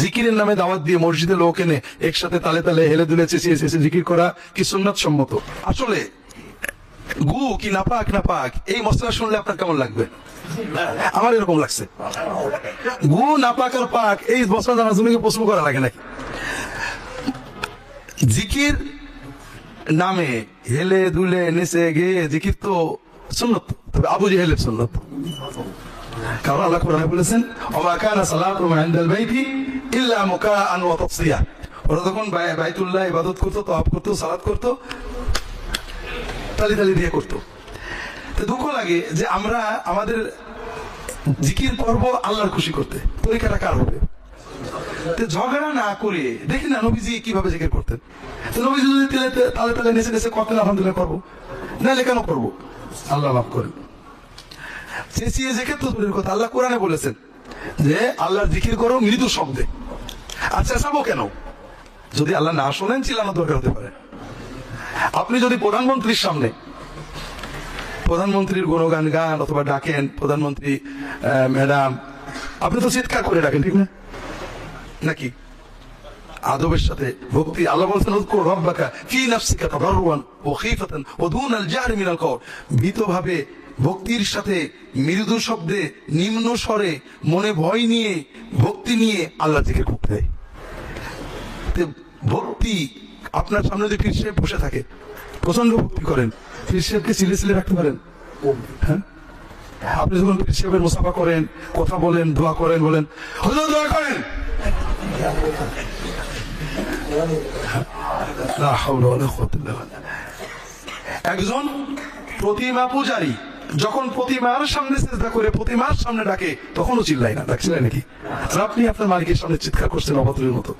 জিকিরের নামে দাওয়াত দিয়ে মসজিদে লোক এনে একসাথে তালে তালে হেলে দুলে চেঁচিয়ে চেঁচিয়ে জিকির করা কি সুন্নাত সম্মত? আসলে, গু কি নাপাক নাপাক, এই মশলা শুনলে আপনার কেমন লাগবে? আমার এরকম লাগছে। গু, নাপাক আর পাক, এই মশলা জানার জন্য প্রশ্ন করা লাগে নাকি? জিকির নামে হেলে, দুলে, নেচে, গেয়ে জিকির তো সুন্নত। তবে আবু জেহেলের সুন্নত। কারণ আল্লাহ কোরআনে বলেছেন, ওমা কানা সালাতুহুম ইনদাল বাইতি ইল্লা মুকাআন ওয়া তাসিয়া ওরা তখন বাইতুল্লাহ ইবাদত করতো তওয়াফ করতো, সালাত করতো, তালি তালি দিয়ে করতো। তো দুঃখ লাগে যে আমরা আমাদের জিকির করব আল্লাহর খুশি করতে। তরিকাটা কার হবে? তো ঝগড়া না করে, দেখি না নবীজি কীভাবে জিকির করতেন। তো নবীজি যদি তেলে তালে নেচে নেচে করতেন, আলহামদুলিল্লাহ করব। নাহলে কেন করব? আল্লাহ মাফ করেন। চেঁচিয়ে জেকে তো দূরের কথা, আল্লাহ কোরআনে বলেছেন যে, আল্লাহর জিকির করো মৃদু শব্দে। আর চেঁচাবো কেন? যদি আল্লাহ না শোনেন চিল্লানো দরকার হতে পারে। আপনি যদি প্রধানমন্ত্রীর সামনে প্রধানমন্ত্রীর গুণগান গান অথবা ডাকেন, প্রধানমন্ত্রী ম্যাডাম, আপনি তো চিৎকার করে ডাকেন, ঠিক না? নাকি? আদবের সাথে ভক্তি। আল্লাহ বলছেন উযকুর রাব্বাকা ফি নাফসিকা তাদাররুয়ান ওয়া খীফাতান ওয়া দুনা আল জাহরি মিনাল কওল। ভীতভাবে ভক্তির সাথে মৃদু শব্দে, নিম্ন স্বরে, মনে ভয় নিয়ে, ভক্তি নিয়ে আল্লাহ থেকে করতে তে ভক্তি আপনার সামনে যদি পীর বসে থাকে প্রচণ্ড ভক্তি করেন পীর সাহেবকে সিলে সিলে রাখতে পারেন। হ্যাঁ? আপনি যখন পীর সাহেবের মুসাফা করেন, কথা বলেন, দোয়া করেন, বলেন হুজুর দোয়া করেন। একজন প্রতিমা পূজারী যখন প্রতিমার সামনে চেষ্টা করে প্রতিমার সামনে ডাকে, তখনও চিল্লাই না। ডাকছিলেন নাকি? আপনি আপনার মালিকের সামনে চিৎকার করছেন অভদ্রের মতো।